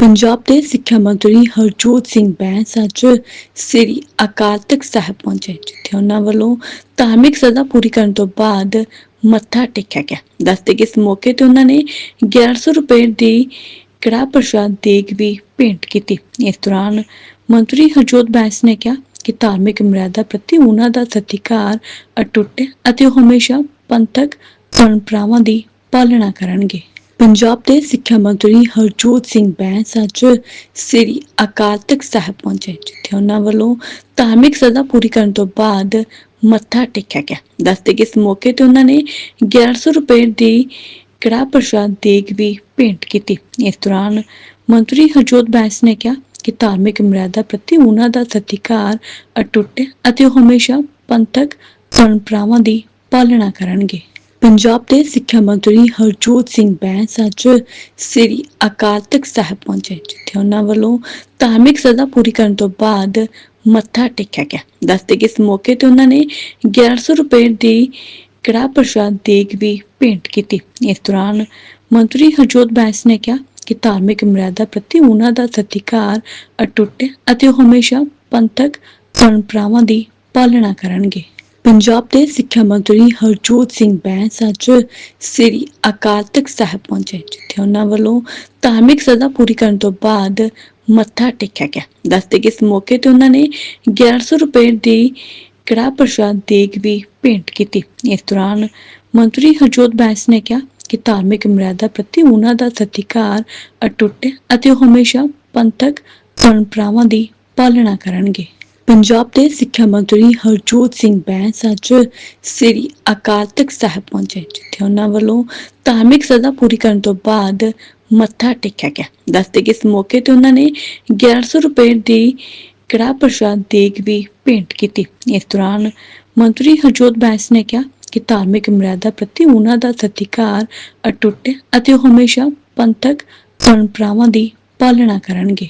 ਪੰਜਾਬ ਦੇ ਸਿੱਖਿਆ ਮੰਤਰੀ ਹਰਜੋਤ ਸਿੰਘ ਬੈਂਸ ਅੱਜ ਸ੍ਰੀ ਅਕਾਲ ਤਖਤ ਸਾਹਿਬ ਪਹੁੰਚੇ, ਜਿੱਥੇ ਉਹਨਾਂ ਵੱਲੋਂ ਧਾਰਮਿਕ ਸਜ਼ਾ ਪੂਰੀ ਕਰਨ ਤੋਂ ਬਾਅਦ ਮੱਥਾ ਟੇਕਿਆ ਗਿਆ। ਦੱਸਦੇ ਕਿ ਇਸ ਮੌਕੇ ਤੇ ਉਹਨਾਂ ਨੇ 1100 ਰੁਪਏ ਦੀ ਕੜਾ ਪ੍ਰਸ਼ਾਦ ਦੇਗ ਵੀ ਭੇਂਟ ਕੀਤੀ। ਇਸ ਦੌਰਾਨ ਮੰਤਰੀ ਹਰਜੋਤ ਬੈਂਸ ਨੇ ਕਿਹਾ ਕਿ ਧਾਰਮਿਕ ਮਰਿਆਦਾ ਪ੍ਰਤੀ ਉਹਨਾਂ ਦਾ ਸਤਿਕਾਰ ਅਟੁੱਟ ਹੈ ਅਤੇ ਉਹ ਹਮੇਸ਼ਾ ਪੰਥਕ ਪਰੰਪਰਾਵਾਂ ਦੀ ਪਾਲਣਾ ਕਰਨਗੇ। ਪੰਜਾਬ ਦੇ ਸਿੱਖਿਆ ਮੰਤਰੀ ਹਰਜੋਤ ਸਿੰਘ ਬੈਂਸ ਅੱਜ ਸ੍ਰੀ ਅਕਾਲ ਤਖਤ ਸਾਹਿਬ ਪਹੁੰਚੇ, ਜਿੱਥੇ ਉਹਨਾਂ ਵੱਲੋਂ ਧਾਰਮਿਕ ਸਜ਼ਾ ਪੂਰੀ ਕਰਨ ਤੋਂ ਬਾਅਦ ਮੱਥਾ ਟੇਕਿਆ ਗਿਆ। ਦੱਸਦੇ ਕਿ ਇਸ ਮੌਕੇ ਤੇ ਉਹਨਾਂ ਨੇ 1100 ਰੁਪਏ ਦੀ ਕੜਾ ਪ੍ਰਸ਼ਾਦ ਦੇਗ ਵੀ ਭੇਂਟ ਕੀਤੀ। ਇਸ ਦੌਰਾਨ ਮੰਤਰੀ ਹਰਜੋਤ ਬੈਂਸ ਨੇ ਕਿਹਾ ਕਿ ਧਾਰਮਿਕ ਮਰਿਆਦਾ ਪ੍ਰਤੀ ਉਹਨਾਂ ਦਾ ਸਤਿਕਾਰ ਅਟੁੱਟ ਹੈ ਅਤੇ ਉਹ ਹਮੇਸ਼ਾ ਪੰਥਕ ਪਰੰਪਰਾਵਾਂ ਦੀ ਪਾਲਣਾ ਕਰਨਗੇ। ਪੰਜਾਬ ਦੇ ਸਿੱਖਿਆ ਮੰਤਰੀ ਹਰਜੋਤ ਸਿੰਘ ਬੈਂਸ ਅੱਜ ਸ੍ਰੀ ਅਕਾਲ ਤਖਤ ਸਾਹਿਬ ਪਹੁੰਚੇ, ਜਿੱਥੇ ਉਹਨਾਂ ਵੱਲੋਂ ਧਾਰਮਿਕ ਸਜ਼ਾ ਪੂਰੀ ਕਰਨ ਤੋਂ ਬਾਅਦ ਮੱਥਾ ਟੇਕਿਆ ਗਿਆ। ਦੱਸਦੇ ਕਿ ਇਸ ਮੌਕੇ ਤੇ ਉਹਨਾਂ ਨੇ 1100 ਰੁਪਏ ਦੀ ਕੜਾ ਪ੍ਰਸ਼ਾਦ ਦੇਗ ਵੀ ਭੇਂਟ ਕੀਤੀ। ਇਸ ਦੌਰਾਨ ਮੰਤਰੀ ਹਰਜੋਤ ਬੈਂਸ ਨੇ ਕਿਹਾ ਕਿ ਧਾਰਮਿਕ ਮਰਿਆਦਾ ਪ੍ਰਤੀ ਉਹਨਾਂ ਦਾ ਸਤਿਕਾਰ ਅਟੁੱਟ ਹੈ ਅਤੇ ਉਹ ਹਮੇਸ਼ਾ ਪੰਥਕ ਪਰੰਪਰਾਵਾਂ ਦੀ ਪਾਲਣਾ ਕਰਨਗੇ। ਪੰਜਾਬ ਦੇ ਸਿੱਖਿਆ ਮੰਤਰੀ ਹਰਜੋਤ ਸਿੰਘ ਬੈਂਸ ਅੱਜ ਸ੍ਰੀ ਅਕਾਲ ਤਖਤ ਸਾਹਿਬ ਪਹੁੰਚੇ, ਜਿੱਥੇ ਉਹਨਾਂ ਵੱਲੋਂ ਧਾਰਮਿਕ ਸਜ਼ਾ ਪੂਰੀ ਕਰਨ ਤੋਂ ਬਾਅਦ ਮੱਥਾ ਟੇਕਿਆ ਗਿਆ। ਦੱਸਦੇ ਕਿ ਇਸ ਮੌਕੇ ਤੇ ਉਹਨਾਂ ਨੇ 1100 ਰੁਪਏ ਦੀ ਕੜਾ ਪ੍ਰਸ਼ਾਦ ਦੇਗ ਵੀ ਭੇਂਟ ਕੀਤੀ। ਇਸ ਦੌਰਾਨ ਮੰਤਰੀ ਹਰਜੋਤ ਬੈਂਸ ਨੇ ਕਿਹਾ ਕਿ ਧਾਰਮਿਕ ਮਰਿਆਦਾ ਪ੍ਰਤੀ ਉਹਨਾਂ ਦਾ ਸਤਿਕਾਰ ਅਟੁੱਟ ਹੈ ਅਤੇ ਉਹ ਹਮੇਸ਼ਾ ਪੰਥਕ ਪਰੰਪਰਾਵਾਂ ਦੀ ਪਾਲਣਾ ਕਰਨਗੇ। ਪੰਜਾਬ ਦੇ ਸਿੱਖਿਆ ਮੰਤਰੀ ਹਰਜੋਤ ਸਿੰਘ ਬੈਂਸ ਅੱਜ ਸ੍ਰੀ ਅਕਾਲ ਤਖਤ ਸਾਹਿਬ ਪਹੁੰਚੇ, ਜਿੱਥੇ ਉਹਨਾਂ ਵੱਲੋਂ ਧਾਰਮਿਕ ਸਜ਼ਾ ਪੂਰੀ ਕਰਨ ਤੋਂ ਬਾਅਦ ਮੱਥਾ ਟੇਕਿਆ ਗਿਆ। ਦੱਸਦੇ ਕਿ ਇਸ ਮੌਕੇ ਤੇ ਉਹਨਾਂ ਨੇ 1100 ਰੁਪਏ ਦੀ ਕੜਾ ਪ੍ਰਸ਼ਾਦ ਦੇਗ ਵੀ ਭੇਂਟ ਕੀਤੀ। ਇਸ ਦੌਰਾਨ ਮੰਤਰੀ ਹਰਜੋਤ ਬੈਂਸ ਨੇ ਕਿਹਾ ਕਿ ਧਾਰਮਿਕ ਮਰਿਆਦਾ ਪ੍ਰਤੀ ਉਹਨਾਂ ਦਾ ਸਤਿਕਾਰ ਅਟੁੱਟ ਹੈ ਅਤੇ ਉਹ ਹਮੇਸ਼ਾ ਪੰਥਕ ਪਰੰਪਰਾਵਾਂ ਦੀ ਪਾਲਣਾ ਕਰਨਗੇ।